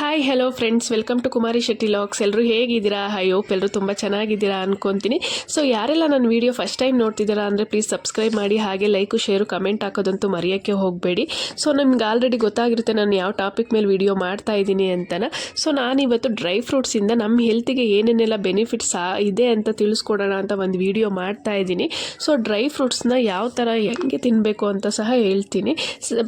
Hi hello friends welcome to Kumari Shetty locks ಎಲ್ಲರೂ ಹೇಗಿದ್ದೀರಾ? I hope ಎಲ್ಲರೂ ತುಂಬ ಚೆನ್ನಾಗಿದ್ದೀರಾ ಅನ್ಕೊತೀನಿ. ಸೊ ಯಾರೆಲ್ಲ ನನ್ನ ವೀಡಿಯೋ ಫಸ್ಟ್ ಟೈಮ್ ನೋಡ್ತಿದ್ದೀರಾ ಅಂದರೆ ಪ್ಲೀಸ್ ಸಬ್ಸ್ಕ್ರೈಬ್ ಮಾಡಿ, ಹಾಗೆ ಲೈಕು ಶೇರು ಕಮೆಂಟ್ ಹಾಕೋದಂತೂ ಮರೆಯೋಕ್ಕೆ ಹೋಗಬೇಡಿ. ಸೊ ನಿಮ್ಗೆ ಆಲ್ರೆಡಿ ಗೊತ್ತಾಗಿರುತ್ತೆ ನಾನು ಯಾವ ಟಾಪಿಕ್ ಮೇಲೆ ವೀಡಿಯೋ ಮಾಡ್ತಾ ಇದ್ದೀನಿ ಅಂತನ. ಸೊ ನಾನಿವತ್ತು ಡ್ರೈ ಫ್ರೂಟ್ಸಿಂದ ನಮ್ಮ ಹೆಲ್ತಿಗೆ ಏನೇನೆಲ್ಲ ಬೆನಿಫಿಟ್ಸ್ ಇದೆ ಅಂತ ತಿಳಿಸ್ಕೊಡೋಣ ಅಂತ ಒಂದು ವೀಡಿಯೋ ಮಾಡ್ತಾ ಇದ್ದೀನಿ. ಸೊ ಡ್ರೈ ಫ್ರೂಟ್ಸ್ನ ಯಾವ ಥರ ಹೆಂಗೆ ತಿನ್ನಬೇಕು ಅಂತ ಸಹ ಹೇಳ್ತೀನಿ.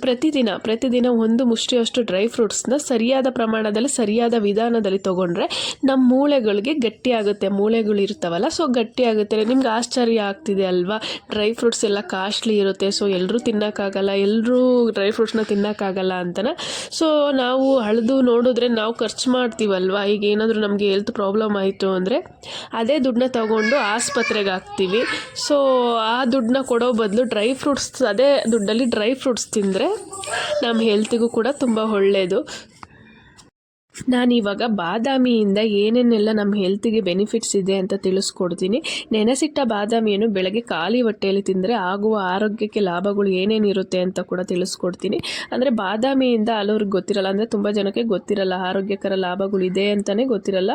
ಪ್ರತಿದಿನ ಪ್ರತಿದಿನ ಒಂದು ಮುಷ್ಟಿಯಷ್ಟು ಡ್ರೈ ಫ್ರೂಟ್ಸ್ನ ಸರಿಯಾದ ಪ್ರಮಾಣದಲ್ಲಿ ಸರಿಯಾದ ವಿಧಾನದಲ್ಲಿ ತಗೊಂಡ್ರೆ ನಮ್ಮ ಮೂಳೆಗಳಿಗೆ ಗಟ್ಟಿಯಾಗುತ್ತೆ. ಮೂಳೆಗಳು ಇರ್ತಾವಲ್ಲ, ಸೊ ಗಟ್ಟಿಯಾಗುತ್ತೆ. ನಿಮ್ಗೆ ಆಶ್ಚರ್ಯ ಆಗ್ತಿದೆ ಅಲ್ವಾ? ಡ್ರೈ ಫ್ರೂಟ್ಸ್ ಎಲ್ಲ ಕಾಸ್ಟ್ಲಿ ಇರುತ್ತೆ, ಸೊ ಎಲ್ಲರೂ ತಿನ್ನೋಕ್ಕಾಗಲ್ಲ ಎಲ್ಲರೂ ಡ್ರೈ ಫ್ರೂಟ್ಸ್ನ ತಿನ್ನೋಕ್ಕಾಗಲ್ಲ ಅಂತಲೇ ಸೊ ನಾವು ಹಳದು ನೋಡಿದ್ರೆ ನಾವು ಖರ್ಚು ಮಾಡ್ತೀವಲ್ವಾ? ಈಗ ಏನಾದರೂ ನಮಗೆ ಹೆಲ್ತ್ ಪ್ರಾಬ್ಲಮ್ ಆಯಿತು ಅಂದರೆ ಅದೇ ದುಡ್ಡನ್ನ ತಗೊಂಡು ಆಸ್ಪತ್ರೆಗೆ ಹಾಕ್ತೀವಿ. ಸೊ ಆ ದುಡ್ಡನ್ನ ಕೊಡೋ ಬದಲು ಡ್ರೈ ಫ್ರೂಟ್ಸ್, ಅದೇ ದುಡ್ಡಲ್ಲಿ ಡ್ರೈ ಫ್ರೂಟ್ಸ್ ತಿಂದರೆ ನಮ್ಮ ಹೆಲ್ತಿಗೂ ಕೂಡ ತುಂಬ ಒಳ್ಳೆಯದು ನಾನಿವಾಗ ಬಾದಾಮಿಯಿಂದ ಏನೇನೆಲ್ಲ ನಮ್ಮ ಹೆಲ್ತಿಗೆ ಬೆನಿಫಿಟ್ಸ್ ಇದೆ ಅಂತ ತಿಳಿಸ್ಕೊಡ್ತೀನಿ. ನೆನೆಸಿಟ್ಟ ಬಾದಾಮಿಯನ್ನು ಬೆಳಗ್ಗೆ ಖಾಲಿ ಹೊಟ್ಟೆಯಲ್ಲಿ ತಿಂದರೆ ಆಗುವ ಆರೋಗ್ಯಕ್ಕೆ ಲಾಭಗಳು ಏನೇನಿರುತ್ತೆ ಅಂತ ಕೂಡ ತಿಳಿಸ್ಕೊಡ್ತೀನಿ. ಅಂದರೆ ಬಾದಾಮಿಯಿಂದ ಹಲವ್ರಿಗೆ ಗೊತ್ತಿರಲ್ಲ, ಅಂದರೆ ತುಂಬ ಜನಕ್ಕೆ ಗೊತ್ತಿರಲ್ಲ, ಆರೋಗ್ಯಕರ ಲಾಭಗಳು ಇದೆ ಅಂತಲೇ ಗೊತ್ತಿರಲ್ಲ.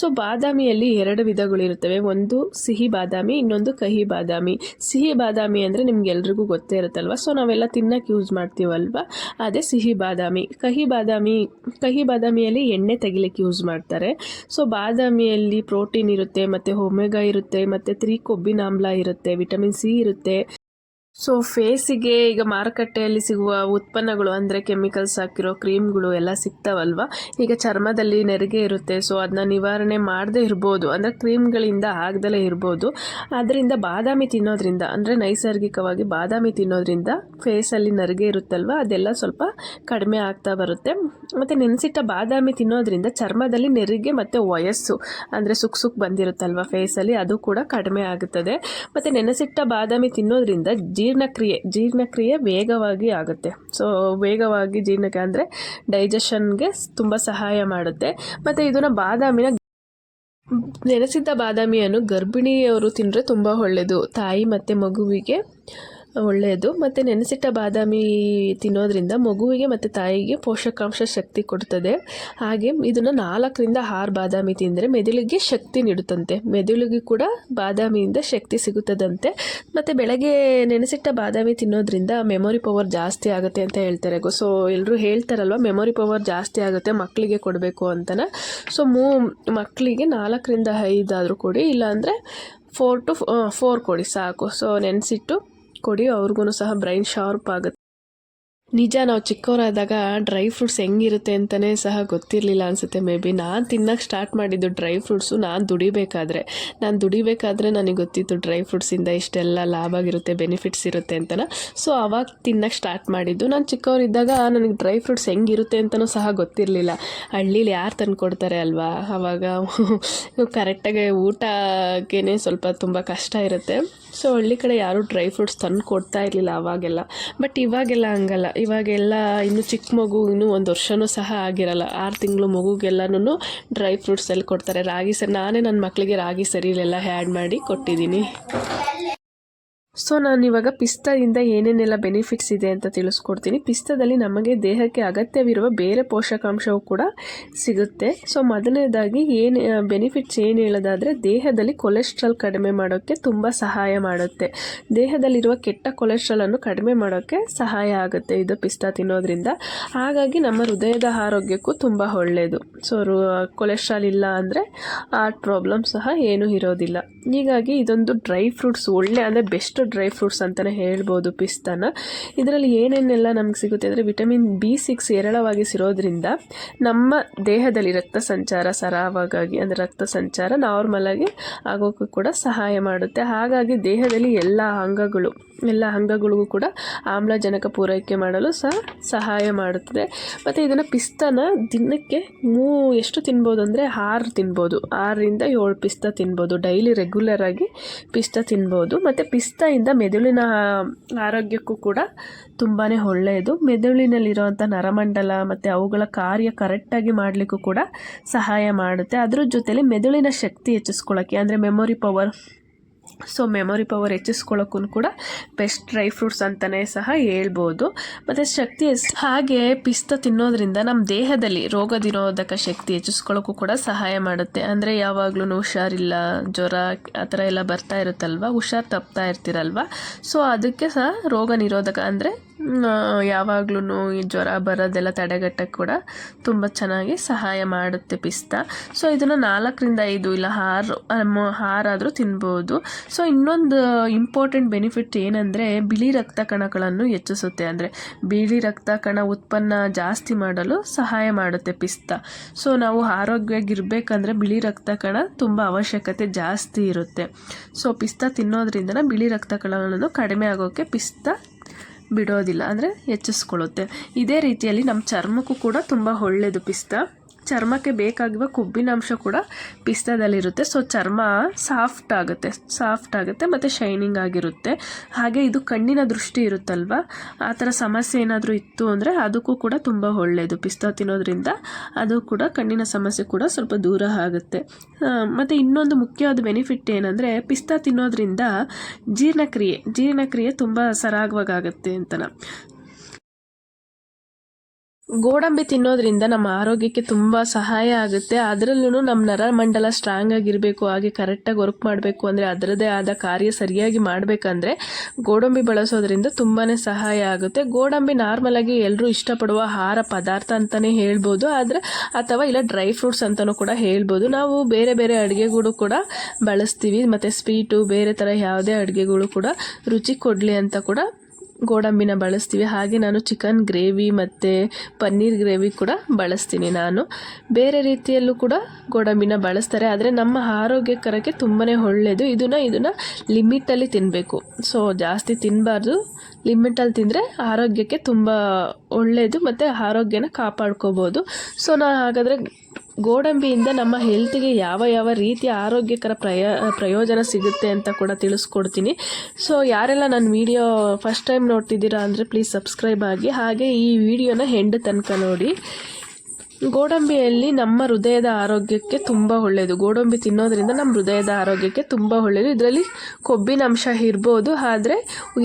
ಸೊ ಬಾದಾಮಿಯಲ್ಲಿ ಎರಡು ವಿಧಗಳಿರುತ್ತವೆ. ಒಂದು ಸಿಹಿ ಬಾದಾಮಿ, ಇನ್ನೊಂದು ಕಹಿ ಬಾದಾಮಿ. ಸಿಹಿ ಬಾದಾಮಿ ಅಂದರೆ ನಿಮಗೆಲ್ರಿಗೂ ಗೊತ್ತೇ ಇರುತ್ತಲ್ವ? ಸೊ ನಾವೆಲ್ಲ ತಿನ್ನಕ್ಕೆ ಯೂಸ್ ಮಾಡ್ತೀವಲ್ವ? ಅದೇ ಸಿಹಿ ಬಾದಾಮಿ. ಕಹಿ ಬಾದಾಮಿ, ಕಹಿ ಬಾದಾಮಿಯಲ್ಲಿ ಎಣ್ಣೆ ತೆಗಿಲಿಕ್ಕೆ ಯೂಸ್ ಮಾಡ್ತಾರೆ. ಸೊ ಬಾದಾಮಿಯಲ್ಲಿ ಪ್ರೋಟೀನ್ ಇರುತ್ತೆ, ಮತ್ತು ಒಮೆಗಾ ಇರುತ್ತೆ, ಮತ್ತು ತ್ರೀ ಕೊಬ್ಬಿನ ಆಮ್ಲ ಇರುತ್ತೆ ವಿಟಮಿನ್ ಸಿ ಇರುತ್ತೆ. ಸೊ ಫೇಸಿಗೆ ಈಗ ಮಾರುಕಟ್ಟೆಯಲ್ಲಿ ಸಿಗುವ ಉತ್ಪನ್ನಗಳು ಅಂದರೆ ಕೆಮಿಕಲ್ಸ್ ಹಾಕಿರೋ ಕ್ರೀಮ್ಗಳು ಎಲ್ಲ ಸಿಗ್ತಾವಲ್ವ? ಈಗ ಚರ್ಮದಲ್ಲಿ ನೆರಿಗೆ ಇರುತ್ತೆ ಸೊ ಅದನ್ನ ನಿವಾರಣೆ ಮಾಡದೇ ಇರ್ಬೋದು, ಅಂದರೆ ಕ್ರೀಮ್ಗಳಿಂದ ಆಗದಲೇ ಇರ್ಬೋದು. ಅದರಿಂದ ಬಾದಾಮಿ ತಿನ್ನೋದ್ರಿಂದ, ಅಂದರೆ ನೈಸರ್ಗಿಕವಾಗಿ ಬಾದಾಮಿ ತಿನ್ನೋದ್ರಿಂದ ಫೇಸಲ್ಲಿ ನೆರಿಗೆ ಇರುತ್ತಲ್ವ? ಅದೆಲ್ಲ ಸ್ವಲ್ಪ ಕಡಿಮೆ ಆಗ್ತಾ ಬರುತ್ತೆ. ಮತ್ತು ನೆನೆಸಿಟ್ಟ ಬಾದಾಮಿ ತಿನ್ನೋದ್ರಿಂದ ಚರ್ಮದಲ್ಲಿ ನೆರಿಗೆ ಮತ್ತು ವಯಸ್ಸು, ಅಂದರೆ ಸುಕ್ ಸುಕ್ ಬಂದಿರುತ್ತಲ್ವ ಫೇಸಲ್ಲಿ ಅದು ಕೂಡ ಕಡಿಮೆ ಆಗುತ್ತದೆ. ಮತ್ತು ನೆನೆಸಿಟ್ಟ ಬಾದಾಮಿ ತಿನ್ನೋದ್ರಿಂದ ಜೀರ್ಣಕ್ರಿಯೆ ಜೀರ್ಣಕ್ರಿಯೆ ವೇಗವಾಗಿ ಆಗುತ್ತೆ. ಸೊ ವೇಗವಾಗಿ ಜೀರ್ಣಕ್ಕೆ ಅಂದರೆ ಡೈಜೆಷನ್ಗೆ ತುಂಬ ಸಹಾಯ ಮಾಡುತ್ತೆ. ಮತ್ತು ಇದನ್ನು ಬಾದಾಮಿನ ನೆನೆಸಿದ್ದ ಬಾದಾಮಿಯನ್ನು ಗರ್ಭಿಣಿಯವರು ತಿಂದರೆ ತುಂಬ ಒಳ್ಳೆಯದು ತಾಯಿ ಮತ್ತು ಮಗುವಿಗೆ ಒಳ್ಳೆಯದು. ಮತ್ತು ನೆನೆಸಿಟ್ಟ ಬಾದಾಮಿ ತಿನ್ನೋದ್ರಿಂದ ಮಗುವಿಗೆ ಮತ್ತು ತಾಯಿಗೆ ಪೋಷಕಾಂಶ ಶಕ್ತಿ ಕೊಡ್ತದೆ. ಹಾಗೆ ಇದನ್ನು ನಾಲ್ಕರಿಂದ ಆರು ಬಾದಾಮಿ ತಿಂದರೆ ಮೆದುಳಿಗೆ ಶಕ್ತಿ ನೀಡುತ್ತಂತೆ. ಮೆದುಳಿಗೆ ಕೂಡ ಬಾದಾಮಿಯಿಂದ ಶಕ್ತಿ ಸಿಗುತ್ತದಂತೆ. ಮತ್ತು ಬೆಳಗ್ಗೆ ನೆನೆಸಿಟ್ಟ ಬಾದಾಮಿ ತಿನ್ನೋದ್ರಿಂದ ಮೆಮೊರಿ ಪವರ್ ಜಾಸ್ತಿ ಆಗುತ್ತೆ ಅಂತ ಹೇಳ್ತಾರೆ. ಸೊ ಎಲ್ಲರೂ ಹೇಳ್ತಾರಲ್ವ ಮೆಮೊರಿ ಪವರ್ ಜಾಸ್ತಿ ಆಗುತ್ತೆ ಮಕ್ಕಳಿಗೆ ಕೊಡಬೇಕು ಅಂತನ. ಸೊ ಮೂ ಮಕ್ಕಳಿಗೆ ನಾಲ್ಕರಿಂದ ಐದಾದರೂ ಕೊಡಿ, ಇಲ್ಲಾಂದರೆ ಫೋರ್ ಟು ಫೋರ್ ಕೊಡಿ ಸಾಕು. ಸೊ ನೆನೆಸಿಟ್ಟು ಕೊಡಿ ಅವ್ರಿಗೂ ಸಹ ಬ್ರೈನ್ ಶಾರ್ಪ್ ಆಗುತ್ತೆ. ನಿಜ, ನಾವು ಚಿಕ್ಕವರಾದಾಗ ಡ್ರೈ ಫ್ರೂಟ್ಸ್ ಹೆಂಗಿರುತ್ತೆ ಅಂತಲೇ ಸಹ ಗೊತ್ತಿರಲಿಲ್ಲ ಅನಿಸುತ್ತೆ ಮೇ ಬಿ ನಾನು ತಿನ್ನಕ್ಕೆ ಸ್ಟಾರ್ಟ್ ಮಾಡಿದ್ದು ಡ್ರೈ ಫ್ರೂಟ್ಸು ನಾನು ದುಡಿಬೇಕಾದ್ರೆ. ನಾನು ದುಡಿಬೇಕಾದ್ರೆ ನನಗೆ ಗೊತ್ತಿತ್ತು ಡ್ರೈ ಫ್ರೂಟ್ಸಿಂದ ಇಷ್ಟೆಲ್ಲ ಲಾಭ ಆಗಿರುತ್ತೆ ಬೆನಿಫಿಟ್ಸ್ ಇರುತ್ತೆ ಅಂತನ. ಸೊ ಅವಾಗ ತಿನ್ನಕ್ಕೆ ಸ್ಟಾರ್ಟ್ ಮಾಡಿದ್ದು. ನಾನು ಚಿಕ್ಕವರಿದ್ದಾಗ ನನಗೆ ಡ್ರೈ ಫ್ರೂಟ್ಸ್ ಹೆಂಗಿರುತ್ತೆ ಅಂತಲೂ ಸಹ ಗೊತ್ತಿರಲಿಲ್ಲ. ಹಳ್ಳೀಲಿ ಯಾರು ತಂದು ಕೊಡ್ತಾರೆ ಅಲ್ವಾ? ಆವಾಗ ಕರೆಕ್ಟಾಗಿ ಊಟಕ್ಕೇ ಸ್ವಲ್ಪ ತುಂಬ ಕಷ್ಟ ಇರುತ್ತೆ. ಸೊ ಹಳ್ಳಿ ಕಡೆ ಯಾರೂ ಡ್ರೈ ಫ್ರೂಟ್ಸ್ ತಂದು ಕೊಡ್ತಾ ಇರಲಿಲ್ಲ ಅವಾಗೆಲ್ಲ. ಬಟ್ ಇವಾಗೆಲ್ಲ ಹಂಗಲ್ಲ. ಇವಾಗೆಲ್ಲ ಇನ್ನು ಚಿಕ್ಕ ಮಗು ಇನ್ನೂ ಒಂದು ವರ್ಷವೂ ಸಹ ಆಗಿರಲ್ಲ. ಆರು ತಿಂಗಳು ಮಗುಗೆಲ್ಲನೂ ಡ್ರೈ ಫ್ರೂಟ್ಸಲ್ಲಿ ಕೊಡ್ತಾರೆ. ರಾಗಿ ಸರಿ, ನಾನೇ ನನ್ನ ಮಕ್ಕಳಿಗೆ ರಾಗಿ ಸರಿಲೆಲ್ಲ ಹ್ಯಾಡ್ ಮಾಡಿ ಕೊಟ್ಟಿದ್ದೀನಿ. ಸೊ ನಾನು ಇವಾಗ ಪಿಸ್ತಾದಿಂದ ಏನೇನೆಲ್ಲ ಬೆನಿಫಿಟ್ಸ್ ಇದೆ ಅಂತ ತಿಳಿಸ್ಕೊಡ್ತೀನಿ. ಪಿಸ್ತಾದಲ್ಲಿ ನಮಗೆ ದೇಹಕ್ಕೆ ಅಗತ್ಯವಿರುವ ಬೇರೆ ಪೋಷಕಾಂಶವು ಕೂಡ ಸಿಗುತ್ತೆ. ಸೊ ಮೊದಲನೇದಾಗಿ ಏನು ಬೆನಿಫಿಟ್ಸ್ ಏನು ಹೇಳೋದಾದರೆ ದೇಹದಲ್ಲಿ ಕೊಲೆಸ್ಟ್ರಾಲ್ ಕಡಿಮೆ ಮಾಡೋಕ್ಕೆ ತುಂಬ ಸಹಾಯ ಮಾಡುತ್ತೆ. ದೇಹದಲ್ಲಿರುವ ಕೆಟ್ಟ ಕೊಲೆಸ್ಟ್ರಾಲನ್ನು ಕಡಿಮೆ ಮಾಡೋಕ್ಕೆ ಸಹಾಯ ಆಗುತ್ತೆ ಇದು ಪಿಸ್ತಾ ತಿನ್ನೋದ್ರಿಂದ. ಹಾಗಾಗಿ ನಮ್ಮ ಹೃದಯದ ಆರೋಗ್ಯಕ್ಕೂ ತುಂಬ ಒಳ್ಳೆಯದು ಸೊ ಕೊಲೆಸ್ಟ್ರಾಲ್ ಇಲ್ಲ ಅಂದರೆ ಆ ಪ್ರಾಬ್ಲಮ್ ಸಹ ಏನೂ ಇರೋದಿಲ್ಲ. ಹೀಗಾಗಿ ಇದೊಂದು ಡ್ರೈ ಫ್ರೂಟ್ಸ್ ಒಳ್ಳೆ ಅಂದರೆ ಬೆಸ್ಟ್ ಡ್ರೈ ಫ್ರೂಟ್ಸ್ ಅಂತಲೇ ಹೇಳ್ಬೋದು ಪಿಸ್ತಾನ. ಇದರಲ್ಲಿ ಏನೇನೆಲ್ಲ ನಮ್ಗೆ ಸಿಗುತ್ತೆ ಅಂದರೆ ವಿಟಮಿನ್ ಬಿ ಸಿಕ್ಸ್ ಹೇರಳವಾಗಿ ಸಿರೋದ್ರಿಂದ ನಮ್ಮ ದೇಹದಲ್ಲಿ ರಕ್ತ ಸಂಚಾರ ಸರಾಗವಾಗಿ ಅಂದರೆ ರಕ್ತ ಸಂಚಾರ ನಾರ್ಮಲಾಗಿ ಆಗೋಕ್ಕೂ ಕೂಡ ಸಹಾಯ ಮಾಡುತ್ತೆ. ಹಾಗಾಗಿ ದೇಹದಲ್ಲಿ ಎಲ್ಲ ಅಂಗಗಳು ಎಲ್ಲ ಅಂಗಗಳಿಗೂ ಕೂಡ ಆಮ್ಲಜನಕ ಪೂರೈಕೆ ಮಾಡಲು ಸಹ ಸಹಾಯ ಮಾಡುತ್ತದೆ. ಮತ್ತು ಇದನ್ನು ಪಿಸ್ತಾನ ದಿನಕ್ಕೆ ಮೂ, ಎಷ್ಟು ತಿನ್ಬೋದು ಅಂದರೆ ಆರು ತಿನ್ಬೋದು. ಆರರಿಂದ ಏಳು ಪಿಸ್ತಾ ತಿನ್ಬೋದು. ಡೈಲಿ ರೆಗ್ಯುಲರ್ ಆಗಿ ಪಿಸ್ತಾ ತಿನ್ಬೋದು. ಮತ್ತು ಪಿಸ್ತಾಯಿಂದ ಮೆದುಳಿನ ಆರೋಗ್ಯಕ್ಕೂ ಕೂಡ ತುಂಬಾ ಒಳ್ಳೆಯದು. ಮೆದುಳಿನಲ್ಲಿರುವಂಥ ನರಮಂಡಲ ಮತ್ತು ಅವುಗಳ ಕಾರ್ಯ ಕರೆಕ್ಟಾಗಿ ಮಾಡಲಿಕ್ಕೂ ಕೂಡ ಸಹಾಯ ಮಾಡುತ್ತೆ. ಅದ್ರ ಜೊತೆಲಿ ಮೆದುಳಿನ ಶಕ್ತಿ ಹೆಚ್ಚಿಸ್ಕೊಳ್ಳೋಕ್ಕೆ ಅಂದರೆ memory power so memory power ಹೆಚ್ಚಿಸ್ಕೊಳ್ಳೋಕ್ಕೂ ಕೂಡ ಬೆಸ್ಟ್ ಡ್ರೈ ಫ್ರೂಟ್ಸ್ ಅಂತಲೇ ಸಹ ಹೇಳ್ಬೋದು. ಮತ್ತು ಶಕ್ತಿ ಹಾಗೆ ಪಿಸ್ತ ತಿನ್ನೋದ್ರಿಂದ ನಮ್ಮ ದೇಹದಲ್ಲಿ ರೋಗ ನಿರೋಧಕ ಶಕ್ತಿ ಹೆಚ್ಚಿಸ್ಕೊಳ್ಳೋಕ್ಕೂ ಕೂಡ ಸಹಾಯ ಮಾಡುತ್ತೆ. ಅಂದರೆ ಯಾವಾಗಲೂ ಹುಷಾರಿಲ್ಲ, ಜ್ವರ, ಆ ಥರ ಎಲ್ಲ ಬರ್ತಾ ಇರುತ್ತಲ್ವ? ಹುಷಾರು ತಪ್ತಾ ಇರ್ತಿರಲ್ವ? ಸೊ ಅದಕ್ಕೆ ಸಹ ರೋಗ ನಿರೋಧಕ ಅಂದರೆ ಯಾವಾಗ್ಲೂ ಈ ಜ್ವರ ಬರೋದೆಲ್ಲ ತಡೆಗಟ್ಟಕ್ಕೆ ಕೂಡ ತುಂಬ ಚೆನ್ನಾಗಿ ಸಹಾಯ ಮಾಡುತ್ತೆ ಪಿಸ್ತಾ. ಸೊ ಇದನ್ನು ನಾಲ್ಕರಿಂದ ಐದು ಇಲ್ಲ ಆರು ಆರಾದರೂ ತಿನ್ಬೋದು. ಸೊ ಇನ್ನೊಂದು ಇಂಪಾರ್ಟೆಂಟ್ ಬೆನಿಫಿಟ್ ಏನಂದರೆ ಬಿಳಿ ರಕ್ತ ಕಣಗಳನ್ನು ಹೆಚ್ಚಿಸುತ್ತೆ. ಅಂದರೆ ಬಿಳಿ ರಕ್ತ ಕಣ ಉತ್ಪನ್ನ ಜಾಸ್ತಿ ಮಾಡಲು ಸಹಾಯ ಮಾಡುತ್ತೆ ಪಿಸ್ತಾ. ಸೊ ನಾವು ಆರೋಗ್ಯವಾಗಿರ್ಬೇಕಂದ್ರೆ ಬಿಳಿ ರಕ್ತ ಕಣ ತುಂಬ ಅವಶ್ಯಕತೆ ಜಾಸ್ತಿ ಇರುತ್ತೆ. ಸೊ ಪಿಸ್ತಾ ತಿನ್ನೋದ್ರಿಂದ ಬಿಳಿ ರಕ್ತ ಕಣಗಳನ್ನು ಕಡಿಮೆ ಆಗೋಕ್ಕೆ ಪಿಸ್ತಾ ಬಿಡೋದಿಲ್ಲ ಅಂದರೆ ಹೆಚ್ಚಿಸ್ಕೊಳ್ಳುತ್ತೆ. ಇದೇ ರೀತಿಯಲ್ಲಿ ನಮ್ಮ ಚರ್ಮಕ್ಕೂ ಕೂಡ ತುಂಬ ಒಳ್ಳೆಯದು ಪಿಸ್ತಾ. ಚರ್ಮಕ್ಕೆ ಬೇಕಾಗಿರುವ ಕೊಬ್ಬಿನಾಂಶ ಕೂಡ ಪಿಸ್ತಾದಲ್ಲಿರುತ್ತೆ. ಸೊ ಚರ್ಮ ಸಾಫ್ಟ್ ಆಗುತ್ತೆ. ಸಾಫ್ಟ್ ಆಗುತ್ತೆ ಮತ್ತು ಶೈನಿಂಗ್ ಆಗಿರುತ್ತೆ. ಹಾಗೆ ಇದು ಕಣ್ಣಿನ ದೃಷ್ಟಿ ಇರುತ್ತಲ್ವ? ಆ ಥರ ಸಮಸ್ಯೆ ಏನಾದರೂ ಇತ್ತು ಅಂದರೆ ಅದಕ್ಕೂ ಕೂಡ ತುಂಬ ಒಳ್ಳೆಯದು ಪಿಸ್ತಾ ತಿನ್ನೋದ್ರಿಂದ ಅದು ಕೂಡ ಕಣ್ಣಿನ ಸಮಸ್ಯೆ ಕೂಡ ಸ್ವಲ್ಪ ದೂರ ಆಗುತ್ತೆ. ಮತ್ತು ಇನ್ನೊಂದು ಮುಖ್ಯವಾದ ಬೆನಿಫಿಟ್ ಏನಂದರೆ ಪಿಸ್ತಾ ತಿನ್ನೋದ್ರಿಂದ ಜೀರ್ಣಕ್ರಿಯೆ ಜೀರ್ಣಕ್ರಿಯೆ ತುಂಬ ಸರಾಗವಾಗುತ್ತೆ ಅಂತನ. ಗೋಡಂಬಿ ತಿನ್ನೋದ್ರಿಂದ ನಮ್ಮ ಆರೋಗ್ಯಕ್ಕೆ ತುಂಬ ಸಹಾಯ ಆಗುತ್ತೆ. ಅದರಲ್ಲೂ ನಮ್ಮ ನರಮಂಡಲ ಸ್ಟ್ರಾಂಗ್ ಆಗಿರಬೇಕು, ಹಾಗೆ ಕರೆಕ್ಟಾಗಿ ವರ್ಕ್ ಮಾಡಬೇಕು ಅಂದರೆ ಅದರದ್ದೇ ಆದ ಕಾರ್ಯ ಸರಿಯಾಗಿ ಮಾಡಬೇಕಂದ್ರೆ ಗೋಡಂಬಿ ಬಳಸೋದ್ರಿಂದ ತುಂಬಾ ಸಹಾಯ ಆಗುತ್ತೆ. ಗೋಡಂಬಿ ನಾರ್ಮಲಾಗಿ ಎಲ್ಲರೂ ಇಷ್ಟಪಡುವ ಆಹಾರ ಪದಾರ್ಥ ಅಂತಲೇ ಹೇಳ್ಬೋದು. ಆದರೆ ಅಥವಾ ಇಲ್ಲ ಡ್ರೈ ಫ್ರೂಟ್ಸ್ ಅಂತಲೂ ಕೂಡ ಹೇಳ್ಬೋದು. ನಾವು ಬೇರೆ ಬೇರೆ ಅಡುಗೆಗಳು ಕೂಡ ಬಳಸ್ತೀವಿ. ಮತ್ತು ಸ್ವೀಟು ಬೇರೆ ಥರ ಯಾವುದೇ ಅಡುಗೆಗಳು ಕೂಡ ರುಚಿ ಕೊಡಲಿ ಅಂತ ಕೂಡ ಗೋಡಂಬಿನ ಬಳಸ್ತೀವಿ. ಹಾಗೆ ನಾನು ಚಿಕನ್ ಗ್ರೇವಿ ಮತ್ತು ಪನ್ನೀರ್ ಗ್ರೇವಿ ಕೂಡ ಬಳಸ್ತೀನಿ ನಾನು. ಬೇರೆ ರೀತಿಯಲ್ಲೂ ಕೂಡ ಗೋಡಂಬಿನ ಬಳಸ್ತಾರೆ. ಆದರೆ ನಮ್ಮ ಆರೋಗ್ಯಕರಕ್ಕೆ ತುಂಬಾ ಒಳ್ಳೆಯದು ಇದನ್ನು ಇದನ್ನು ಲಿಮಿಟಲ್ಲಿ ತಿನ್ನಬೇಕು ಸೊ ಜಾಸ್ತಿ ತಿನ್ನಬಾರ್ದು ಲಿಮಿಟಲ್ಲಿ ತಿಂದರೆ ಆರೋಗ್ಯಕ್ಕೆ ತುಂಬ ಒಳ್ಳೆಯದು ಮತ್ತು ಆರೋಗ್ಯನ ಕಾಪಾಡ್ಕೋಬೋದು. ಸೊ ನಾನು ಹಾಗಾದರೆ ಗೋಡಂಬಿಯಿಂದ ನಮ್ಮ ಹೆಲ್ತ್ಗೆ ಯಾವ ಯಾವ ರೀತಿಯ ಆರೋಗ್ಯಕರ ಪ್ರಯ, ಪ್ರಯೋಜನ ಸಿಗುತ್ತೆ ಅಂತ ಕೂಡ ತಿಳಿಸ್ಕೊಡ್ತೀನಿ. ಸೊ ಯಾರೆಲ್ಲ ನನ್ನ ವಿಡಿಯೋ ಫಸ್ಟ್ ಟೈಮ್ ನೋಡ್ತಿದ್ದೀರಾ ಅಂದರೆ ಪ್ಲೀಸ್ ಸಬ್ಸ್ಕ್ರೈಬ್ ಆಗಿ, ಹಾಗೆ ಈ ವಿಡಿಯೋನ ಹೆಂಡ ತನಕ ನೋಡಿ. ಗೋಡಂಬಿಯಲ್ಲಿ ನಮ್ಮ ಹೃದಯದ ಆರೋಗ್ಯಕ್ಕೆ ತುಂಬ ಒಳ್ಳೆಯದು ಗೋಡಂಬಿ ತಿನ್ನೋದ್ರಿಂದ ನಮ್ಮ ಹೃದಯದ ಆರೋಗ್ಯಕ್ಕೆ ತುಂಬ ಒಳ್ಳೆಯದು ಇದರಲ್ಲಿ ಕೊಬ್ಬಿನಾಂಶ ಇರ್ಬೋದು, ಆದರೆ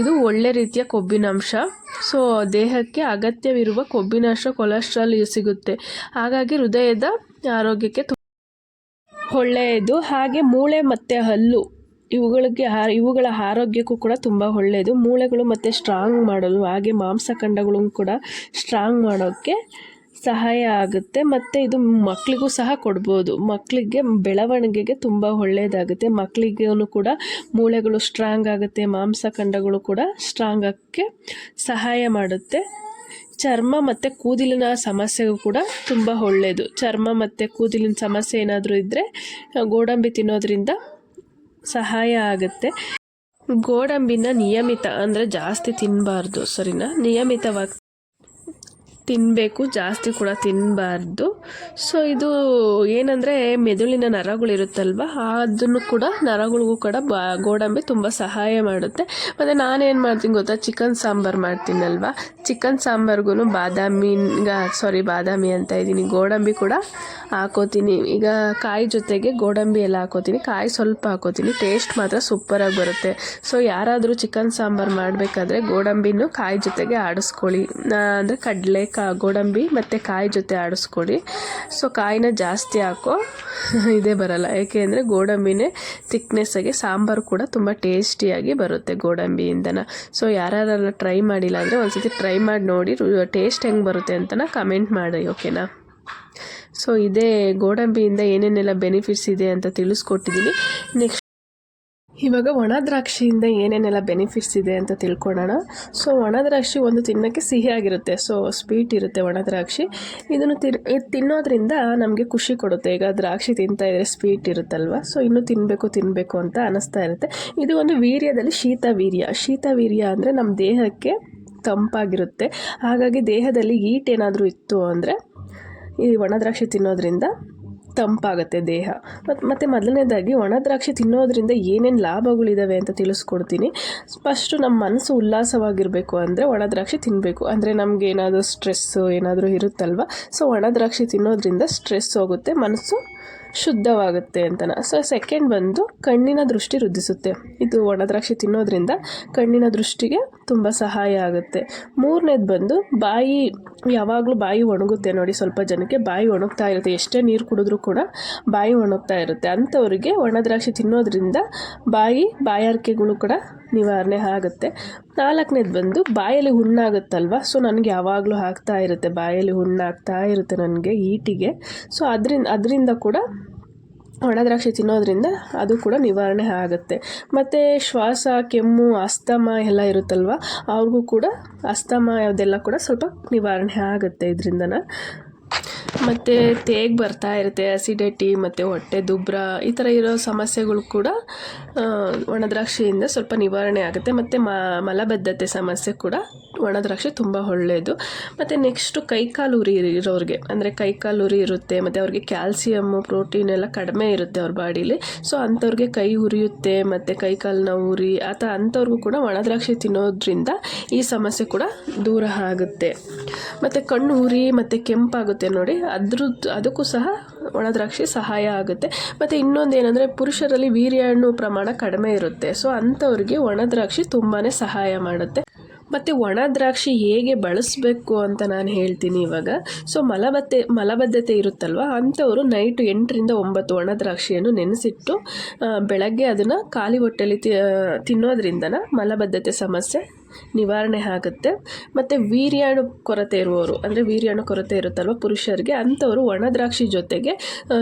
ಇದು ಒಳ್ಳೆ ರೀತಿಯ ಕೊಬ್ಬಿನಾಂಶ ಸೊ ದೇಹಕ್ಕೆ ಅಗತ್ಯವಿರುವ ಕೊಬ್ಬಿನಾಂಶ ಕೊಲೆಸ್ಟ್ರಾಲ್ ಸಿಗುತ್ತೆ. ಹಾಗಾಗಿ ಹೃದಯದ ಆರೋಗ್ಯಕ್ಕೆ ಒಳ್ಳೆಯದು. ಹಾಗೆ ಮೂಳೆ ಮತ್ತು ಹಲ್ಲು, ಇವುಗಳಿಗೆ ಇವುಗಳ ಆರೋಗ್ಯಕ್ಕೂ ಕೂಡ ತುಂಬ ಒಳ್ಳೆಯದು. ಮೂಳೆಗಳು ಮತ್ತು ಸ್ಟ್ರಾಂಗ್ ಮಾಡಲು, ಹಾಗೆ ಮಾಂಸಖಂಡಗಳನ್ನು ಕೂಡ ಸ್ಟ್ರಾಂಗ್ ಮಾಡೋಕ್ಕೆ ಸಹಾಯ ಆಗುತ್ತೆ. ಮತ್ತು ಇದು ಮಕ್ಕಳಿಗೂ ಸಹ ಕೊಡ್ಬೋದು. ಮಕ್ಕಳಿಗೆ ಬೆಳವಣಿಗೆಗೆ ತುಂಬ ಒಳ್ಳೆಯದಾಗುತ್ತೆ. ಮಕ್ಕಳಿಗೂ ಕೂಡ ಮೂಳೆಗಳು ಸ್ಟ್ರಾಂಗ್ ಆಗುತ್ತೆ ಮಾಂಸಖಂಡಗಳು ಕೂಡ ಸ್ಟ್ರಾಂಗ್ ಆಗಕ್ಕೆ ಸಹಾಯ ಮಾಡುತ್ತೆ. ಚರ್ಮ ಮತ್ತು ಕೂದಲಿನ ಸಮಸ್ಯೆಗೂ ಕೂಡ ತುಂಬ ಒಳ್ಳೆಯದು ಚರ್ಮ ಮತ್ತು ಕೂದಲಿನ ಸಮಸ್ಯೆ ಏನಾದರೂ ಇದ್ದರೆ ಗೋಡಂಬಿ ತಿನ್ನೋದ್ರಿಂದ ಸಹಾಯ ಆಗುತ್ತೆ. ಗೋಡಂಬಿನ ನಿಯಮಿತ ಅಂದರೆ ಜಾಸ್ತಿ ತಿನ್ನಬಾರ್ದು ಸರಿನಾ? ನಿಯಮಿತವಾಗಿ ತಿನ್ನಬೇಕು ಜಾಸ್ತಿ ಕೂಡ ತಿನ್ನಬಾರ್ದು ಸೊ ಇದು ಏನಂದರೆ ಮೆದುಳಿನ ನರಗಳಿರುತ್ತಲ್ವ ಅದನ್ನು ಕೂಡ ನರಗಳಿಗೂ ಕೂಡ ಬಾ, ಗೋಡಂಬಿ ತುಂಬ ಸಹಾಯ ಮಾಡುತ್ತೆ. ಮತ್ತು ನಾನೇನು ಮಾಡ್ತೀನಿ ಗೊತ್ತಾ ಚಿಕನ್ ಸಾಂಬಾರು ಮಾಡ್ತೀನಲ್ವ? ಚಿಕನ್ ಸಾಂಬಾರ್ಗೂ ಬಾದಾಮಿ ಸಾರಿ ಬಾದಾಮಿ ಅಂತ ಇದ್ದೀನಿ. ಗೋಡಂಬಿ ಕೂಡ ಹಾಕೋತೀನಿ. ಈಗ ಕಾಯಿ ಜೊತೆಗೆ ಗೋಡಂಬಿ ಎಲ್ಲ ಹಾಕೋತೀನಿ. ಕಾಯಿ ಸ್ವಲ್ಪ ಹಾಕೋತೀನಿ. ಟೇಸ್ಟ್ ಮಾತ್ರ ಸೂಪರಾಗಿ ಬರುತ್ತೆ. ಸೊ ಯಾರಾದರೂ ಚಿಕನ್ ಸಾಂಬಾರು ಮಾಡಬೇಕಾದ್ರೆ ಗೋಡಂಬಿನೂ ಕಾಯಿ ಜೊತೆಗೆ ಆಡಿಸ್ಕೊಳ್ಳಿ. ಅಂದರೆ ಕಡಲೆ ಕಾ, ಗೋಡಂಬಿ ಮತ್ತು ಕಾಯಿ ಜೊತೆ ಆಡಿಸ್ಕೊಡಿ. ಸೊ ಕಾಯಿನ ಜಾಸ್ತಿ ಹಾಕೋ ಇದೇ ಬರಲ್ಲ. ಯಾಕೆ ಅಂದರೆ ಗೋಡಂಬಿನೇ ತಿಕ್ನೆಸ್ಸಾಗಿ ಸಾಂಬಾರು ಕೂಡ ತುಂಬ ಟೇಸ್ಟಿಯಾಗಿ ಬರುತ್ತೆ ಗೋಡಂಬಿಯಿಂದನ. ಸೊ ಯಾರ್ಯಾರೆಲ್ಲ ಟ್ರೈ ಮಾಡಿಲ್ಲ ಅಂದರೆ ಒಂದ್ಸತಿ ಟ್ರೈ ಮಾಡಿ ನೋಡಿ ಟೇಸ್ಟ್ ಹೆಂಗೆ ಬರುತ್ತೆ ಅಂತನ ಕಮೆಂಟ್ ಮಾಡಿ ಓಕೆನಾ ಸೊ ಇದೇ ಗೋಡಂಬಿಯಿಂದ ಏನೇನೆಲ್ಲ ಬೆನಿಫಿಟ್ಸ್ ಇದೆ ಅಂತ ತಿಳಿಸ್ಕೊಟ್ಟಿದ್ದೀನಿ ನೆಕ್ಸ್ಟ್ ಇವಾಗ ಒಣ ದ್ರಾಕ್ಷಿಯಿಂದ ಏನೇನೆಲ್ಲ ಬೆನಿಫಿಟ್ಸ್ ಇದೆ ಅಂತ ತಿಳ್ಕೊಳ್ಳೋಣ ಸೊ ಒಣ ದ್ರಾಕ್ಷಿ ಒಂದು ತಿನ್ನೋಕ್ಕೆ ಸಿಹಿಯಾಗಿರುತ್ತೆ ಸೊ ಸ್ವೀಟ್ ಇರುತ್ತೆ ಒಣ ದ್ರಾಕ್ಷಿ. ಇದನ್ನು ತಿನ್ ತಿನ್ನೋದ್ರಿಂದ ನಮಗೆ ಖುಷಿ ಕೊಡುತ್ತೆ. ಈಗ ದ್ರಾಕ್ಷಿ ತಿಂತಾ ಇದ್ರೆ ಸ್ವೀಟ್ ಇರುತ್ತಲ್ವ? ಸೊ ಇನ್ನೂ ತಿನ್ನಬೇಕು ತಿನ್ನಬೇಕು ಅಂತ ಅನ್ನಿಸ್ತಾ ಇರುತ್ತೆ. ಇದು ಒಂದು ವೀರ್ಯದಲ್ಲಿ ಶೀತ ವೀರ್ಯ ಶೀತ ವೀರ್ಯ ಅಂದರೆ ನಮ್ಮ ದೇಹಕ್ಕೆ ತಂಪಾಗಿರುತ್ತೆ. ಹಾಗಾಗಿ ದೇಹದಲ್ಲಿ ಈಟ್ ಏನಾದರೂ ಇತ್ತು ಅಂದರೆ ಈ ಒಣ ದ್ರಾಕ್ಷಿ ತಿನ್ನೋದ್ರಿಂದ ತಂಪಾಗುತ್ತೆ ದೇಹ. ಮತ್ತು ಮತ್ತು ಮೊದಲನೇದಾಗಿ ಒಣ ದ್ರಾಕ್ಷಿ ತಿನ್ನೋದ್ರಿಂದ ಏನೇನು ಲಾಭಗಳಿದ್ದಾವೆ ಅಂತ ತಿಳಿಸ್ಕೊಡ್ತೀನಿ. ಫಸ್ಟು ನಮ್ಮ ಮನಸ್ಸು ಉಲ್ಲಾಸವಾಗಿರಬೇಕು ಅಂದರೆ ಒಣ ದ್ರಾಕ್ಷಿ ತಿನ್ನಬೇಕು ಅಂದರೆ ನಮಗೆ ಏನಾದರೂ ಸ್ಟ್ರೆಸ್ಸು ಏನಾದರೂ ಇರುತ್ತಲ್ವ? ಸೊ ಒಣ ದ್ರಾಕ್ಷಿ ತಿನ್ನೋದ್ರಿಂದ ಸ್ಟ್ರೆಸ್ ಹೋಗುತ್ತೆ ಮನಸ್ಸು ಶುದ್ಧವಾಗುತ್ತೆ ಅಂತನ. ಸೊ ಸೆಕೆಂಡ್ ಬಂದು ಕಣ್ಣಿನ ದೃಷ್ಟಿ ವೃದ್ಧಿಸುತ್ತೆ. ಇದು ಒಣದ್ರಾಕ್ಷಿ ತಿನ್ನೋದ್ರಿಂದ ಕಣ್ಣಿನ ದೃಷ್ಟಿಗೆ ತುಂಬ ಸಹಾಯ ಆಗುತ್ತೆ. ಮೂರನೇದು ಬಂದು ಬಾಯಿ, ಯಾವಾಗಲೂ ಬಾಯಿ ಒಣಗುತ್ತೆ ನೋಡಿ ಸ್ವಲ್ಪ ಜನಕ್ಕೆ ಬಾಯಿ ಒಣಗ್ತಾ ಇರುತ್ತೆ. ಎಷ್ಟೇ ನೀರು ಕುಡಿದ್ರೂ ಕೂಡ ಬಾಯಿ ಒಣಗ್ತಾ ಇರುತ್ತೆ. ಅಂಥವ್ರಿಗೆ ಒಣದ್ರಾಕ್ಷಿ ತಿನ್ನೋದ್ರಿಂದ ಬಾಯಿ, ಬಾಯಾರಿಕೆಗಳು ಕೂಡ ನಿವಾರಣೆ ಆಗುತ್ತೆ. ನಾಲ್ಕನೇದು ಬಂದು ಬಾಯಲ್ಲಿ ಹುಣ್ಣಾಗುತ್ತಲ್ವ? ಸೊ ನನಗೆ ಯಾವಾಗಲೂ ಆಗ್ತಾ ಇರುತ್ತೆ. ಬಾಯಲ್ಲಿ ಹುಣ್ಣಾಗ್ತಾ ಇರುತ್ತೆ ನನಗೆ ಈಟಿಗೆ. ಸೊ ಅದರಿಂದ ಅದರಿಂದ ಕೂಡ ಒಣ ದ್ರಾಕ್ಷಿ ತಿನ್ನೋದ್ರಿಂದ ಅದು ಕೂಡ ನಿವಾರಣೆ ಆಗುತ್ತೆ. ಮತ್ತು ಶ್ವಾಸ, ಕೆಮ್ಮು, ಅಸ್ತಮ ಎಲ್ಲ ಇರುತ್ತಲ್ವ, ಅವ್ರಿಗೂ ಕೂಡ ಅಸ್ತಮ ಅದೆಲ್ಲ ಕೂಡ ಸ್ವಲ್ಪ ನಿವಾರಣೆ ಆಗುತ್ತೆ ಇದರಿಂದನ. ಮತ್ತು ತೇಗ್ ಬರ್ತಾ ಇರುತ್ತೆ ಅಸಿಡಿಟಿ ಮತ್ತು ಹೊಟ್ಟೆ ದುಬ್ರ, ಈ ಥರ ಇರೋ ಸಮಸ್ಯೆಗಳು ಕೂಡ ಒಣದ್ರಾಕ್ಷಿಯಿಂದ ಸ್ವಲ್ಪ ನಿವಾರಣೆ ಆಗುತ್ತೆ. ಮತ್ತು ಮಲಬದ್ಧತೆ ಸಮಸ್ಯೆ ಕೂಡ ಒಣದ್ರಾಕ್ಷಿ ತುಂಬ ಒಳ್ಳೆಯದು ಮತ್ತು ನೆಕ್ಸ್ಟು ಕೈಕಾಲು ಉರಿ ಇರೋರಿಗೆ, ಅಂದರೆ ಕೈಕಾಲು ಉರಿ ಇರುತ್ತೆ, ಮತ್ತು ಅವ್ರಿಗೆ ಕ್ಯಾಲ್ಸಿಯಮ್ಮು ಪ್ರೋಟೀನ್ ಎಲ್ಲ ಕಡಿಮೆ ಇರುತ್ತೆ ಅವ್ರ ಬಾಡಿಲಿ. ಸೊ ಅಂಥವ್ರಿಗೆ ಕೈ ಉರಿಯುತ್ತೆ, ಮತ್ತು ಕೈಕಾಲಿನ ಉರಿ ಥರ ಅಂಥವ್ರಿಗೂ ಕೂಡ ಒಣದ್ರಾಕ್ಷಿ ತಿನ್ನೋದ್ರಿಂದ ಈ ಸಮಸ್ಯೆ ಕೂಡ ದೂರ ಆಗುತ್ತೆ. ಮತ್ತು ಕಣ್ಣು ಉರಿ, ಮತ್ತು ಕೆಂಪಾಗುತ್ತೆ ನೋಡಿ ಅದ್ರದ್ದು ಅದಕ್ಕೂ ಸಹ ಒಣದ್ರಾಕ್ಷಿ ಸಹಾಯ ಆಗುತ್ತೆ. ಮತ್ತು ಇನ್ನೊಂದು ಏನಂದರೆ ಪುರುಷರಲ್ಲಿ ವೀರ್ಯಾಣು ಪ್ರಮಾಣ ಕಡಿಮೆ ಇರುತ್ತೆ. ಸೊ ಅಂಥವ್ರಿಗೆ ಒಣದ್ರಾಕ್ಷಿ ತುಂಬಾ ಸಹಾಯ ಮಾಡುತ್ತೆ. ಮತ್ತು ಒಣ ದ್ರಾಕ್ಷಿ ಹೇಗೆ ಬಳಸಬೇಕು ಅಂತ ನಾನು ಹೇಳ್ತೀನಿ ಇವಾಗ. ಸೊ ಮಲಬದ್ಧತೆ ಮಲಬದ್ಧತೆ ಇರುತ್ತಲ್ವ? ಅಂಥವರು ನೈಟು ಎಂಟರಿಂದ ಒಂಬತ್ತು ಒಣ ದ್ರಾಕ್ಷಿಯನ್ನು ನೆನೆಸಿಟ್ಟು ಬೆಳಗ್ಗೆ ಅದನ್ನು ಖಾಲಿ ಹೊಟ್ಟೆಯಲ್ಲಿ ತಿನ್ನೋದ್ರಿಂದ ಮಲಬದ್ಧತೆ ಸಮಸ್ಯೆ ನಿವಾರಣೆ ಆಗುತ್ತೆ. ಮತ್ತು ವೀರ್ಯಾಣು ಕೊರತೆ ಇರುವವರು, ಅಂದರೆ ವೀರ್ಯಾಣು ಕೊರತೆ ಇರುತ್ತಲ್ವ ಪುರುಷರಿಗೆ, ಅಂಥವರು ಒಣ ದ್ರಾಕ್ಷಿ ಜೊತೆಗೆ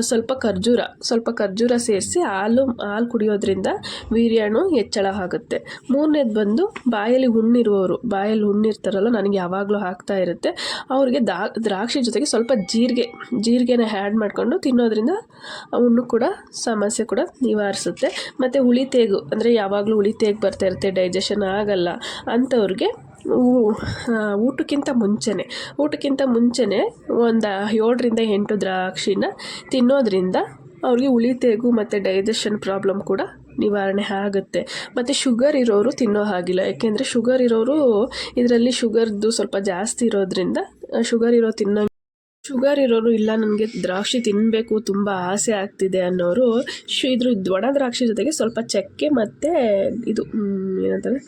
ಸ್ವಲ್ಪ ಖರ್ಜೂರ ಸ್ವಲ್ಪ ಖರ್ಜೂರ ಸೇರಿಸಿ ಹಾಲು ಹಾಲು ಕುಡಿಯೋದ್ರಿಂದ ವೀರ್ಯಾಣು ಹೆಚ್ಚಳ ಆಗುತ್ತೆ. ಮೂರನೇದು ಬಂದು ಬಾಯಲ್ಲಿ ಹುಣ್ಣಿರುವವರು, ಬಾಯಲ್ಲಿ ಹುಣ್ಣಿರ್ತಾರಲ್ಲ, ನನಗೆ ಯಾವಾಗಲೂ ಆಗ್ತಾ ಇರುತ್ತೆ. ಅವರಿಗೆ ದಾ, ದ್ರಾಕ್ಷಿ ಜೊತೆಗೆ ಸ್ವಲ್ಪ ಜೀರಿಗೆ, ಜೀರಿಗೆನ ಆ್ಯಡ್ ಮಾಡಿಕೊಂಡು ತಿನ್ನೋದ್ರಿಂದ ಹುಣ್ಣು ಕೂಡ ಸಮಸ್ಯೆ ಕೂಡ ನಿವಾರಿಸುತ್ತೆ. ಮತ್ತು ಹುಳಿ ತೇಗು, ಅಂದರೆ ಯಾವಾಗಲೂ ಹುಳಿ ತೇಗು ಬರ್ತಾ ಇರುತ್ತೆ ಡೈಜೆಷನ್ ಆಗಲ್ಲ. ಅಂಥವ್ರಿಗೆ ಊಟಕ್ಕಿಂತ ಮುಂಚೆನೇ ಊಟಕ್ಕಿಂತ ಮುಂಚೆನೇ ಒಂದು ಏಳರಿಂದ ಎಂಟು ದ್ರಾಕ್ಷಿನ ತಿನ್ನೋದ್ರಿಂದ ಅವ್ರಿಗೆ ಹುಳಿ, ತೇಗು ಮತ್ತು ಡೈಜೆಷನ್ ಪ್ರಾಬ್ಲಮ್ ಕೂಡ ನಿವಾರಣೆ ಆಗುತ್ತೆ. ಮತ್ತು ಶುಗರ್ ಇರೋರು ತಿನ್ನೋ ಹಾಗಿಲ್ಲ. ಯಾಕೆಂದರೆ ಶುಗರ್ ಇರೋರು ಇದರಲ್ಲಿ ಶುಗರ್ದು ಸ್ವಲ್ಪ ಜಾಸ್ತಿ ಇರೋದ್ರಿಂದ ಶುಗರ್ ಇರೋ ತಿನ್ನೋ ಶುಗರ್ ಇರೋರು ಇಲ್ಲ ನನಗೆ ದ್ರಾಕ್ಷಿ ತಿನ್ನಬೇಕು ತುಂಬ ಆಸೆ ಆಗ್ತಿದೆ ಅನ್ನೋರು ಶು, ಇದ್ರ ಒಣ ದ್ರಾಕ್ಷಿ ಜೊತೆಗೆ ಸ್ವಲ್ಪ ಚಕ್ಕೆ ಮತ್ತು ಇದು ಏನಂತಾರೆ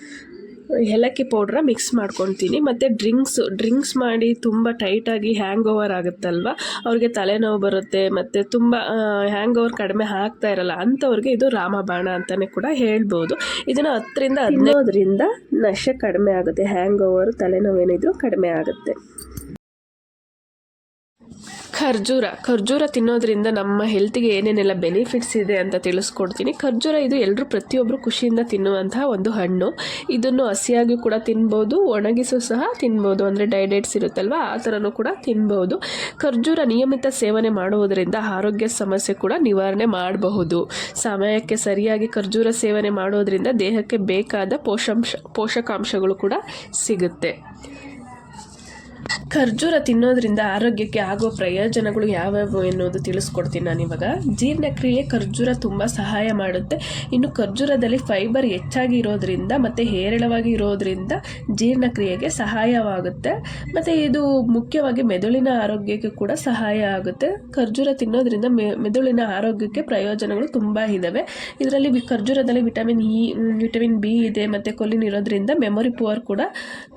ಏಲಕ್ಕಿ ಪೌಡ್ರ ಮಿಕ್ಸ್ ಮಾಡ್ಕೊತೀನಿ. ಮತ್ತು ಡ್ರಿಂಕ್ಸ್ ಡ್ರಿಂಕ್ಸ್ ಮಾಡಿ ತುಂಬ ಟೈಟಾಗಿ ಹ್ಯಾಂಗ್ ಓವರ್ ಆಗುತ್ತಲ್ವ? ಅವ್ರಿಗೆ ತಲೆನೋವು ಬರುತ್ತೆ, ಮತ್ತು ತುಂಬ ಹ್ಯಾಂಗ್ ಓವರ್ ಕಡಿಮೆ ಆಗ್ತಾ ಇರಲ್ಲ, ಅಂಥವ್ರಿಗೆ ಇದು ರಾಮಬಾಣ ಅಂತಲೇ ಕೂಡ ಹೇಳ್ಬೋದು. ಇದನ್ನು ಹತ್ತರಿಂದ ಹದಿನೈದರಿಂದ ನಶೆ ಕಡಿಮೆ ಆಗುತ್ತೆ ಹ್ಯಾಂಗ್ ಓವರ್ ತಲೆನೋವು ಏನಿದ್ರು ಕಡಿಮೆ ಆಗುತ್ತೆ. ಖರ್ಜೂರ. ಖರ್ಜೂರ ತಿನ್ನೋದ್ರಿಂದ ನಮ್ಮ ಹೆಲ್ತ್ಗೆ ಏನೇನೆಲ್ಲ ಬೆನಿಫಿಟ್ಸ್ ಇದೆ ಅಂತ ತಿಳಿಸ್ಕೊಡ್ತೀನಿ. ಖರ್ಜೂರ ಇದು ಎಲ್ಲರೂ ಪ್ರತಿಯೊಬ್ಬರು ಖುಷಿಯಿಂದ ತಿನ್ನುವಂತಹ ಒಂದು ಹಣ್ಣು. ಇದನ್ನು ಹಸಿಯಾಗಿ ಕೂಡ ತಿನ್ಬೋದು, ಒಣಗಿಸು ಸಹ ತಿನ್ಬೋದು. ಅಂದರೆ ಡೈಡೇಟ್ಸ್ ಇರುತ್ತಲ್ವ, ಆ ಥರನೂ ಕೂಡ ತಿನ್ಬೋದು. ಖರ್ಜೂರ ನಿಯಮಿತ ಸೇವನೆ ಮಾಡುವುದರಿಂದ ಆರೋಗ್ಯ ಸಮಸ್ಯೆ ಕೂಡ ನಿವಾರಣೆ ಮಾಡಬಹುದು. ಸಮಯಕ್ಕೆ ಸರಿಯಾಗಿ ಖರ್ಜೂರ ಸೇವನೆ ಮಾಡೋದರಿಂದ ದೇಹಕ್ಕೆ ಬೇಕಾದ ಪೋಷಾಂಶ, ಪೋಷಕಾಂಶಗಳು ಕೂಡ ಸಿಗುತ್ತೆ. ಖರ್ಜೂರ ತಿನ್ನೋದ್ರಿಂದ ಆರೋಗ್ಯಕ್ಕೆ ಆಗೋ ಪ್ರಯೋಜನಗಳು ಯಾವ್ಯಾವು ಎನ್ನುವುದು ತಿಳಿಸ್ಕೊಡ್ತೀನಿ ನಾನು ಇವಾಗ. ಜೀರ್ಣಕ್ರಿಯೆ ಖರ್ಜೂರ ತುಂಬ ಸಹಾಯ ಮಾಡುತ್ತೆ. ಇನ್ನು ಖರ್ಜೂರದಲ್ಲಿ ಫೈಬರ್ ಹೆಚ್ಚಾಗಿ ಇರೋದ್ರಿಂದ ಮತ್ತು ಹೇರಳವಾಗಿ ಇರೋದ್ರಿಂದ ಜೀರ್ಣಕ್ರಿಯೆಗೆ ಸಹಾಯವಾಗುತ್ತೆ. ಮತ್ತು ಇದು ಮುಖ್ಯವಾಗಿ ಮೆದುಳಿನ ಆರೋಗ್ಯಕ್ಕೆ ಕೂಡ ಸಹಾಯ ಆಗುತ್ತೆ. ಖರ್ಜೂರ ತಿನ್ನೋದ್ರಿಂದ ಮೆದುಳಿನ ಆರೋಗ್ಯಕ್ಕೆ ಪ್ರಯೋಜನಗಳು ತುಂಬ ಇದ್ದಾವೆ ಇದರಲ್ಲಿ ಖರ್ಜೂರದಲ್ಲಿ ವಿಟಮಿನ್ ಇ ವಿಟಮಿನ್ ಬಿ ಇದೆ, ಮತ್ತು ಕೊಲಿನ್ ಇರೋದ್ರಿಂದ ಮೆಮೊರಿ ಪವರ್ ಕೂಡ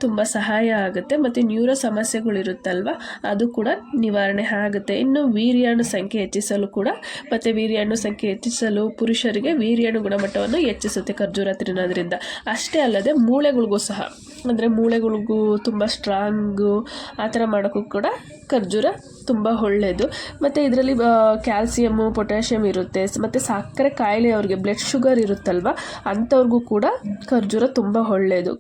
ತುಂಬ ಸಹಾಯ ಆಗುತ್ತೆ. ಮತ್ತು ನ್ಯೂರೋ ಸಮಸ್ಯೆಗಳಿರುತ್ತಲ್ವ? ಅದು ಕೂಡ ನಿವಾರಣೆ ಆಗುತ್ತೆ. ಇನ್ನು ವೀರ್ಯಾಣು ಸಂಖ್ಯೆ ಹೆಚ್ಚಿಸಲು ಕೂಡ ಮತ್ತು ವೀರ್ಯಾಣು ಸಂಖ್ಯೆ ಹೆಚ್ಚಿಸಲು ಪುರುಷರಿಗೆ ವೀರ್ಯಾಣು ಗುಣಮಟ್ಟವನ್ನು ಹೆಚ್ಚಿಸುತ್ತೆ ಖರ್ಜೂರ ತಿನ್ನೋದ್ರಿಂದ. ಅಷ್ಟೇ ಅಲ್ಲದೆ ಮೂಳೆಗಳಿಗೂ ಸಹ. ಅಂದರೆ ಮೂಳೆಗಳಿಗೂ ತುಂಬ ಸ್ಟ್ರಾಂಗು ಆ ಥರ ಮಾಡೋಕ್ಕೂ ಕೂಡ ಖರ್ಜೂರ ತುಂಬ ಒಳ್ಳೆಯದು ಮತ್ತು ಇದರಲ್ಲಿ ಕ್ಯಾಲ್ಸಿಯಮ್ಮು ಪೊಟ್ಯಾಷಿಯಮ್ ಇರುತ್ತೆ. ಮತ್ತು ಸಕ್ಕರೆ ಕಾಯಿಲೆ ಅವ್ರಿಗೆ ಬ್ಲಡ್ ಶುಗರ್ ಇರುತ್ತಲ್ವ? ಅಂಥವ್ರಿಗೂ ಕೂಡ ಖರ್ಜೂರ ತುಂಬ ಒಳ್ಳೆಯದು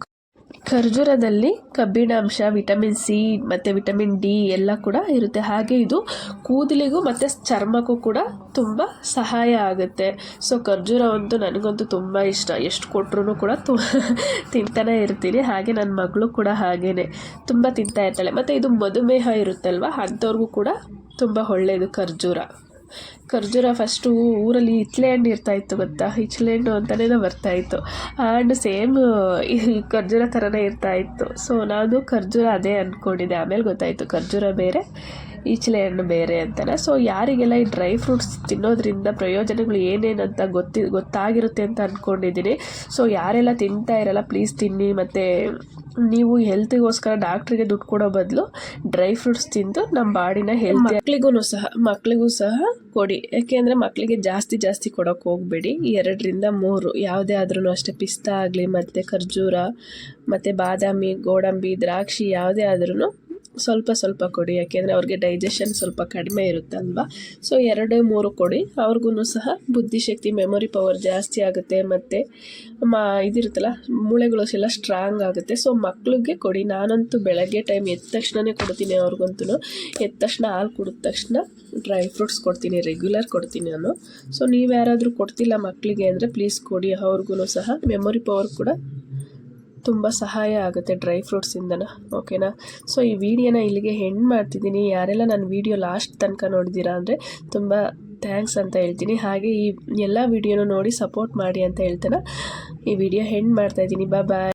ಖರ್ಜೂರದಲ್ಲಿ ಕಬ್ಬಿಣಾಂಶ, ವಿಟಮಿನ್ ಸಿ ಮತ್ತು ವಿಟಮಿನ್ ಡಿ ಎಲ್ಲ ಕೂಡ ಇರುತ್ತೆ. ಹಾಗೆ ಇದು ಕೂದಲಿಗೂ ಮತ್ತು ಚರ್ಮಕ್ಕೂ ಕೂಡ ತುಂಬ ಸಹಾಯ ಆಗುತ್ತೆ. ಸೊ ಖರ್ಜೂರ ಅಂತೂ ನನಗಂತೂ ತುಂಬ ಇಷ್ಟ. ಎಷ್ಟು ಕೊಟ್ಟರು ಕೂಡ ತು ತಿಂತಾನೆ ಇರ್ತೀನಿ. ಹಾಗೆ ನನ್ನ ಮಗಳು ಕೂಡ ಹಾಗೇ ತುಂಬ ತಿಂತಾ ಇರ್ತಾಳೆ. ಮತ್ತು ಇದು ಮಧುಮೇಹ ಇರುತ್ತಲ್ವ? ಅಂಥವ್ರಿಗೂ ಕೂಡ ತುಂಬ ಒಳ್ಳೆಯದು ಖರ್ಜೂರ. ಖರ್ಜೂರ ಫಸ್ಟು ಊರಲ್ಲಿ ಇತ್ಲೆ ಹಣ್ಣು ಇರ್ತಾ ಇತ್ತು ಗೊತ್ತಾ? ಇಚ್ಲೆ ಹಣ್ಣು ಅಂತಲೇ ಬರ್ತಾ ಇತ್ತು. ಆ ಹಣ್ಣು ಸೇಮ್ ಈ ಖರ್ಜೂರ ಥರನೇ ಇರ್ತಾ ಇತ್ತು. ಸೊ ನಾನು ಖರ್ಜೂರ ಅದೇ ಅಂದ್ಕೊಂಡಿದ್ದೆ ಆಮೇಲೆ ಗೊತ್ತಾಯಿತು, ಖರ್ಜೂರ ಬೇರೆ. ಈಚಲೆ ಹಣ್ಣು ಬೇರೆ ಅಂತಾರೆ. ಸೊ ಯಾರಿಗೆಲ್ಲ ಈ ಡ್ರೈ ಫ್ರೂಟ್ಸ್ ತಿನ್ನೋದ್ರಿಂದ ಪ್ರಯೋಜನಗಳು ಏನೇನಂತ ಗೊತ್ತಿ, ಗೊತ್ತಾಗಿರುತ್ತೆ ಅಂತ ಅಂದ್ಕೊಂಡಿದ್ದೀನಿ ಸೊ ಯಾರೆಲ್ಲ ತಿಂತಾ ಇರಲ್ಲ ಪ್ಲೀಸ್ ತಿನ್ನಿ. ಮತ್ತು ನೀವು ಹೆಲ್ತಿಗೋಸ್ಕರ ಡಾಕ್ಟ್ರಿಗೆ ದುಡ್ಡು ಕೊಡೋ ಬದಲು ಡ್ರೈ ಫ್ರೂಟ್ಸ್ ತಿಂದು ನಮ್ಮ ಬಾಡಿನ ಹೆಲ್ತ್ ಮಕ್ಳಿಗೂ ಸಹ ಮಕ್ಳಿಗೂ ಸಹ ಕೊಡಿ. ಯಾಕೆಂದರೆ ಮಕ್ಕಳಿಗೆ ಜಾಸ್ತಿ ಜಾಸ್ತಿ ಕೊಡೋಕೆ ಹೋಗಬೇಡಿ. ಎರಡರಿಂದ ಮೂರು, ಯಾವುದೇ ಆದ್ರೂ ಅಷ್ಟೇ. ಪಿಸ್ತಾ ಆಗಲಿ, ಮತ್ತು ಖರ್ಜೂರ, ಮತ್ತು ಬಾದಾಮಿ, ಗೋಡಂಬಿ, ದ್ರಾಕ್ಷಿ, ಯಾವುದೇ ಆದ್ರೂ ಸ್ವಲ್ಪ ಸ್ವಲ್ಪ ಕೊಡಿ, ಯಾಕೆಂದರೆ ಅವ್ರಿಗೆ ಡೈಜೆಷನ್ ಸ್ವಲ್ಪ ಕಡಿಮೆ ಇರುತ್ತಲ್ವ? ಸೊ ಎರಡು, ಮೂರು ಕೊಡಿ. ಅವ್ರಿಗೂ ಸಹ ಬುದ್ಧಿಶಕ್ತಿ ಮೆಮೊರಿ ಪವರ್ ಜಾಸ್ತಿ ಆಗುತ್ತೆ. ಮತ್ತು, ಮಾ, ಇದಿರುತ್ತಲ್ಲ, ಮೂಳೆಗಳು ಎಲ್ಲ ಸ್ಟ್ರಾಂಗ್ ಆಗುತ್ತೆ. ಸೊ ಮಕ್ಳಿಗೆ ಕೊಡಿ. ನಾನಂತೂ ಬೆಳಗ್ಗೆ ಟೈಮ್ ಎದ್ದ ತಕ್ಷಣವೇ ಕೊಡ್ತೀನಿ ಅವ್ರಿಗಂತೂ ಎದ್ದ ತಕ್ಷಣ ಹಾಲು ಕುಡಿದ ತಕ್ಷಣ ಡ್ರೈ ಫ್ರೂಟ್ಸ್ ಕೊಡ್ತೀನಿ ರೆಗ್ಯುಲರ್ ಕೊಡ್ತೀನಿ ನಾನು. ಸೊ ನೀವು ಯಾರಾದರೂ ಕೊಡ್ತಿಲ್ಲ ಮಕ್ಕಳಿಗೆ ಅಂದರೆ ಪ್ಲೀಸ್ ಕೊಡಿ. ಅವ್ರಿಗೂ ಸಹ ಮೆಮೊರಿ ಪವರ್ ಕೂಡ ತುಂಬ ಸಹಾಯ ಆಗುತ್ತೆ ಡ್ರೈ ಫ್ರೂಟ್ಸಿಂದನ? ಓಕೆನಾ ಸೊ ಈ ವಿಡಿಯೋನ ಇಲ್ಲಿಗೆ ಹೆಣ್ಣು ಮಾಡ್ತಿದ್ದೀನಿ. ಯಾರೆಲ್ಲ ನನ್ನ ವಿಡಿಯೋ ಲಾಸ್ಟ್ ತನಕ ನೋಡಿದ್ದೀರಾ ಅಂದರೆ ತುಂಬ ಥ್ಯಾಂಕ್ಸ್ ಅಂತ ಹೇಳ್ತೀನಿ. ಹಾಗೆ ಈ ಎಲ್ಲ ವಿಡಿಯೋನು ನೋಡಿ ಸಪೋರ್ಟ್ ಮಾಡಿ ಅಂತ ಹೇಳ್ತಾನೆ. ಈ ವಿಡಿಯೋ ಹೆಣ್ಣು ಮಾಡ್ತಾಯಿದ್ದೀನಿ ಬಾ ಬಾಯ್